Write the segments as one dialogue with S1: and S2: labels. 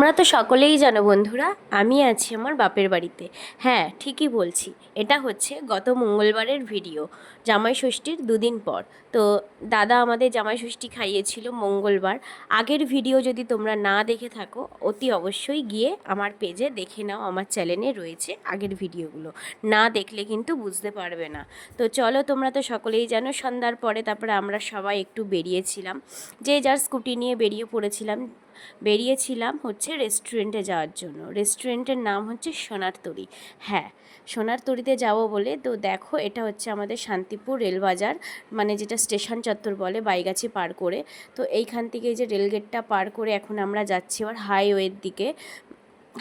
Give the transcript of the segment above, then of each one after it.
S1: আমরা তো সকলেই জানো বন্ধুরা, আমি আছি আমার বাপের বাড়িতে। হ্যাঁ ঠিকই বলছি, এটা হচ্ছে গত মঙ্গলবারের ভিডিও, জামাই ষষ্ঠীর দুদিন পর। তো দাদা আমাদের জামাই ষষ্ঠী খাইয়েছিল মঙ্গলবার। আগের ভিডিও যদি তোমরা না দেখে থাকো, অতি অবশ্যই গিয়ে আমার পেজে দেখে নাও, আমার চ্যানেলে রয়েছে আগের ভিডিওগুলো। না দেখলে কিন্তু বুঝতে পারবে না। তো চলো, তোমরা তো সকলেই জানো, সন্ধ্যার পরে তারপরে আমরা সবাই একটু বেরিয়েছিলাম। যে যার স্কুটি নিয়ে বেরিয়ে পড়েছিলাম বেরিয়েছিলাম হচ্ছে রেস্টুরেন্টে যাওয়ার জন্য। রেস্টুরেন্টের নাম হচ্ছে সোনার তরী হ্যাঁ সোনার তরীতে যাব বলে তো দেখো এটা হচ্ছে আমাদের শান্তিপুর রেলবাজার মানে যেটা স্টেশন চত্বর বলে বাইগাছি পার করে। তো এইখান থেকে যে রেলগেটটা পার করে এখন আমরা যাচ্ছি আবার হাইওয়ের দিকে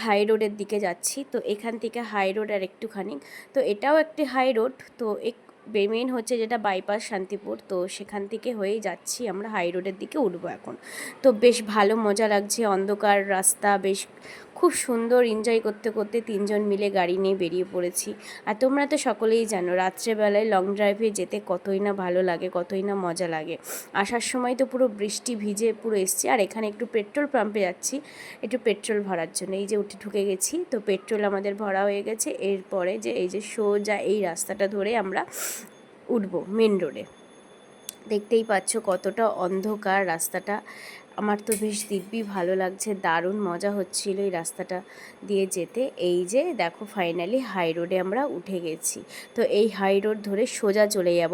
S1: হাই রোডের দিকে যাচ্ছি। তো এখান থেকে হাই রোড আর একটুখানি। তো এটাও একটি হাই রোড তো এক মেন হচ্ছে যেটা বাইপাস শান্তিপুর, তো সেখান থেকে হয়েই যাচ্ছি আমরা হাই রোডের দিকে উঠবো এখন। তো বেশ ভালো মজা লাগছে, অন্ধকার রাস্তা, বেশ খুব সুন্দর এনজয় করতে করতে তিনজন মিলে গাড়ি নিয়ে বেরিয়ে পড়েছি। আর তোমরা তো সকলেই জানো, রাত্রেবেলায় লং ড্রাইভে যেতে কতই না ভালো লাগে, কতই না মজা লাগে। আসার সময় তো পুরো বৃষ্টি ভিজে পুরো এসছি। আর এখানে একটু পেট্রোল পাম্পে যাচ্ছি, একটু পেট্রোল ভরার জন্য। এই যে উঠে ঢুকে গেছি, তো পেট্রোল আমাদের ভরা হয়ে গেছে। এরপরে যে এই যে সোজা এই রাস্তাটা ধরে আমরা উঠবো মেন রোডে দেখতেই পাচ্ছ কতটা অন্ধকার রাস্তাটা। আমার তো বেশ দিব্যি ভালো লাগছে, দারুণ মজা হচ্ছিল এই রাস্তাটা দিয়ে যেতে। এই যে দেখো ফাইনালি হাই রোডে আমরা উঠে গেছি। তো এই হাই রোড ধরে সোজা চলে যাব।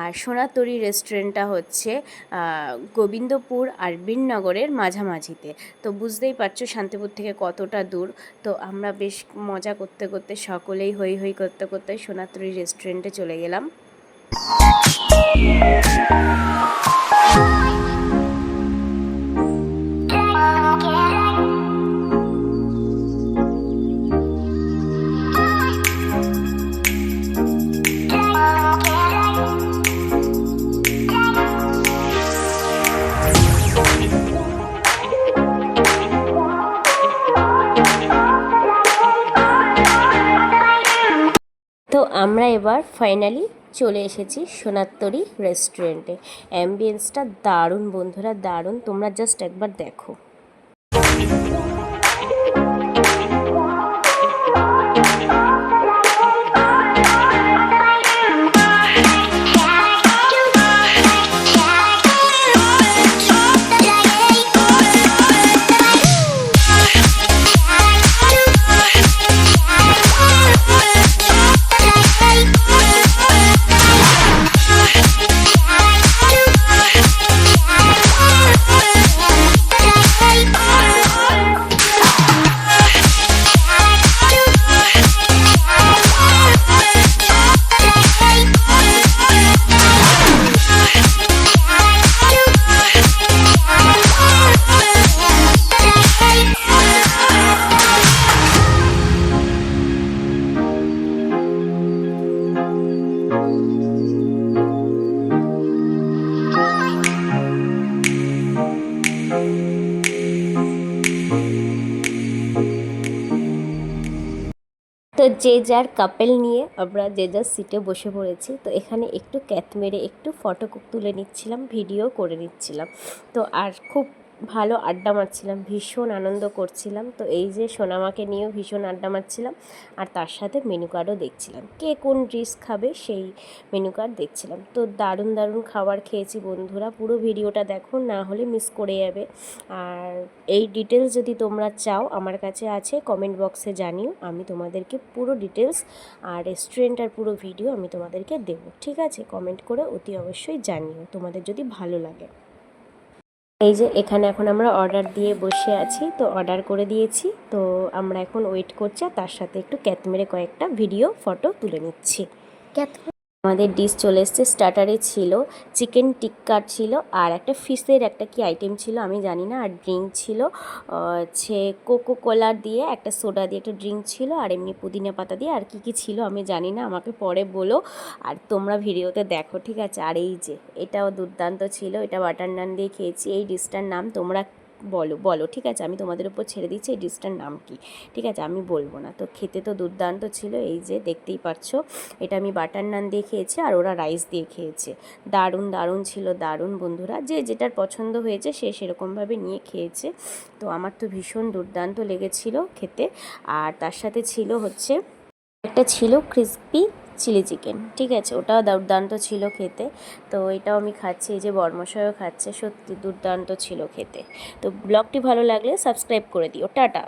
S1: আর সোনাতরি রেস্টুরেন্টটা হচ্ছে গোবিন্দপুর আর বিননগরের মাঝামাঝিতে। তো বুঝতেই পারছ শান্তিপুর থেকে কতটা দূর। তো আমরা বেশ মজা করতে করতে সকলেই হই হই করতে করতে সোনাতরি রেস্টুরেন্টে চলে গেলাম। তো আমরা এবার ফাইনালি চলে এসেছি সোনাত্তরি রেস্টুরেন্টে অ্যাম্বিয়েন্সটা দারুণ বন্ধুরা, দারুণ। তোমরা জাস্ট একবার দেখো। তো যে যার কাপেল নিয়ে আমরা যে যার সিটে বসে পড়েছি, তো এখানে একটু ক্যাথ মেরে একটু ফটো তুলে নিচ্ছিলাম, ভিডিও করে নিচ্ছিলাম। তো আর খুব ভালো আড্ডা মারছিলাম, ভীষণ আনন্দ করছিলাম। তো এই যে সোনামাকে নিয়েও ভীষণ আড্ডা মারছিলাম, আর তার সাথে মেনু কার্ডও দেখছিলাম। কে কোন ডিশ খাবে সেই মেনু কার্ড দেখছিলাম। তো দারুণ দারুণ খাবার খেয়েছি বন্ধুরা। পুরো ভিডিওটা দেখো, না হলে মিস করে যাবে। আর এই ডিটেলস যদি তোমরা চাও, আমার কাছে আছে কমেন্ট বক্সে জানিও। আমি তোমাদেরকে পুরো ডিটেলস আর রেস্টুরেন্ট আর পুরো ভিডিও আমি তোমাদেরকে দেবো। ঠিক আছে? কমেন্ট করে অতি অবশ্যই জানিও। তোমাদের যদি ভালো লাগে। এই যে এখানে এখন আমরা অর্ডার দিয়ে বসে আছি, তো অর্ডার করে দিয়েছি। তো আমরা এখন ওয়েট করছি তার সাথে একটু ক্যাত মেরে কয়েকটা ভিডিও ফটো তুলে নিচ্ছি। আমাদের ডিশ চলে এসছে স্টার্টারে ছিল চিকেন টিক্কা ছিল, আর একটা ফিশের একটা কি আইটেম ছিল আমি জানি না, আর ড্রিঙ্ক ছিল হচ্ছে কোকো কোলা দিয়ে, একটা সোডা দিয়ে একটা ড্রিঙ্ক ছিল, আর এমনি পুদিনা পাতা দিয়ে, আর কি কি ছিল আমি জানি না, আমাকে পরে বলো, আর তোমরা ভিডিওতে দেখো, ঠিক আছে? আর এই যে, এটাও দুর্দান্ত ছিল, এটা বাটার নান দিয়ে খেয়েছি, এই ডিশটার নাম তোমরা বলো বলো, ঠিক আছে, আমি তোমাদের উপর ছেড়ে দিচ্ছি, এই ডিশটার নাম কি? ঠিক আছে, আমি বলব না। তো খেতে তো দুর্দান্ত ছিল, এই যে দেখতেই পাচ্ছ এটা আমি বাটার নান দিয়ে খেয়েছি আর ওরা রাইস দিয়ে খেয়েছে। দারুণ দারুণ ছিল, দারুণ বন্ধুরা। যে যেটার পছন্দ হয়েছে সে সেরকমভাবে নিয়ে খেয়েছে। তো আমার তো ভীষণ দুর্দান্ত লেগেছিল খেতে। আর তার সাথে ছিল হচ্ছে, একটা ছিল ক্রিসপি চিলি চিকেন, ঠিক আছে? ওটাও দুর্দান্ত ছিল খেতে। তো এটাও আমি খাচ্ছি, এই যে বর্মশাইও খাচ্ছে, সত্যি দুর্দান্ত ছিল খেতে। তো ব্লগটি ভালো লাগলে সাবস্ক্রাইব করে দিও। টাটা!